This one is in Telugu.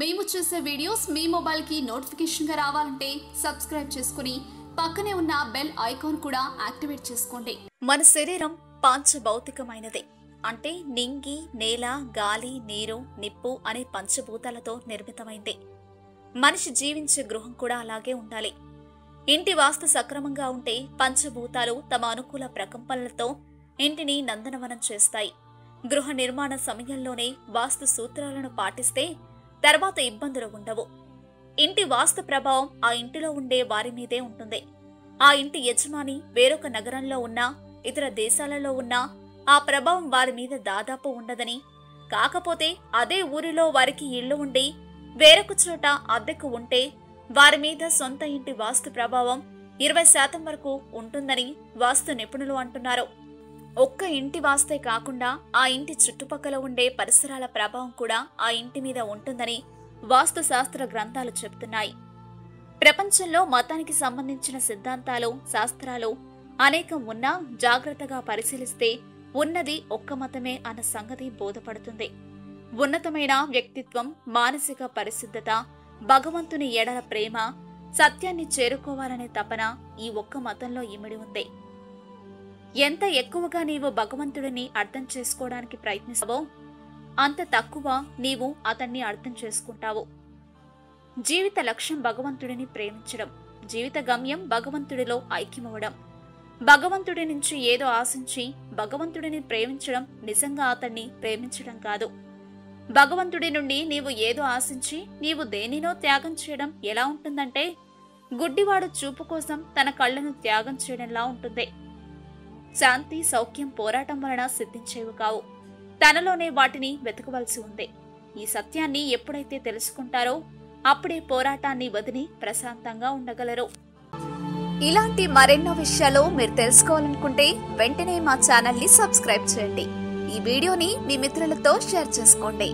మేము చేసే వీడియోస్ మీ మొబైల్కి నోటిఫికేషన్గా రావాలంటే సబ్స్క్రైబ్ చేసుకుని పక్కనే ఉన్న బెల్ ఐకాన్ కూడా యాక్టివేట్ చేసుకోండి. మన శరీరం పంచభౌతికమైనది. అంటే నింగి నేల గాలి నీరు నిప్పు అనే పంచభూతాలతో నిర్మితమైంది. మనిషి జీవించే గృహం కూడా అలాగే ఉండాలి. ఇంటి వాస్తు సక్రమంగా ఉంటే పంచభూతాలు తమ అనుకూల ప్రకంపనలతో ఇంటిని నందనవనం చేస్తాయి. గృహ నిర్మాణ సమయంలోనే వాస్తు సూత్రాలను పాటిస్తే తర్వాత ఇబ్బందులు ఉండవు. ఇంటి వాస్తు ప్రభావం ఆ ఇంటిలో ఉండే వారి మీదే ఉంటుంది. ఆ ఇంటి యజమాని వేరొక నగరంలో ఉన్నా ఇతర దేశాలలో ఉన్నా ఆ ప్రభావం వారి మీద దాదాపు ఉండదని. కాకపోతే అదే ఊరిలో వారికి ఇల్లు ఉండి వేరొక చోట అద్దెకు ఉంటే వారి మీద సొంత ఇంటి వాస్తు ప్రభావం ఇరవై శాతం వరకు ఉంటుందని వాస్తు నిపుణులు అంటున్నారు. ఒక్క ఇంటి వాస్తే కాకుండా ఆ ఇంటి చుట్టుపక్కల ఉండే పరిసరాల ప్రభావం కూడా ఆ ఇంటి మీద ఉంటుందని వాస్తు శాస్త్ర గ్రంథాలు చెబుతున్నాయి. ప్రపంచంలో మతానికి సంబంధించిన సిద్ధాంతాలు శాస్త్రాలు అనేకం ఉన్నా జాగ్రత్తగా పరిశీలిస్తే ఉన్నది ఒక్క మతమే అన్న సంగతి బోధపడుతుంది. ఉన్నతమైన వ్యక్తిత్వం మానసిక పరిశుద్ధత భగవంతుని ఎడల ప్రేమ సత్యాన్ని చేరుకోవాలనే తపన ఈ ఒక్క మతంలో ఇమిడి ఉంది. ఎంత ఎక్కువగా నీవు భగవంతుడిని అర్థం చేసుకోవడానికి ప్రయత్నిస్తావో అంత తక్కువ నీవు అతన్ని అర్థం చేసుకుంటావు. జీవిత లక్ష్యం భగవంతుడిని ప్రేమించడం జీవిత గమ్యం భగవంతుడిలో ఐక్యమవడం భగవంతుడి నుంచి ఏదో ఆశించి భగవంతుడిని ప్రేమించడం నిజంగా అతన్ని ప్రేమించడం కాదు. భగవంతుడి నుండి నీవు ఏదో ఆశించి నీవు దేనినో త్యాగం చేయడం ఎలా ఉంటుందంటే గుడ్డివాడు చూపు కోసం తన కళ్ళను త్యాగం చేయడంలా ఉంటుంది. శాంతి సౌఖ్యం పోరాటం వలన సిద్ధించేవి కావు. తనలోనే వాటిని వెతకవలసి ఉంది. ఈ సత్యాన్ని ఎప్పుడైతే తెలుసుకుంటారో అప్పుడే పోరాటాన్ని వదిలి ప్రశాంతంగా ఉండగలరు. ఇలాంటి మరెన్నో విషయాలు మీరు తెలుసుకోవాలనుకుంటే వెంటనే మా ఛానల్ని సబ్స్క్రైబ్ చేయండి. ఈ వీడియోని మీ మిత్రులతో షేర్ చేసుకోండి.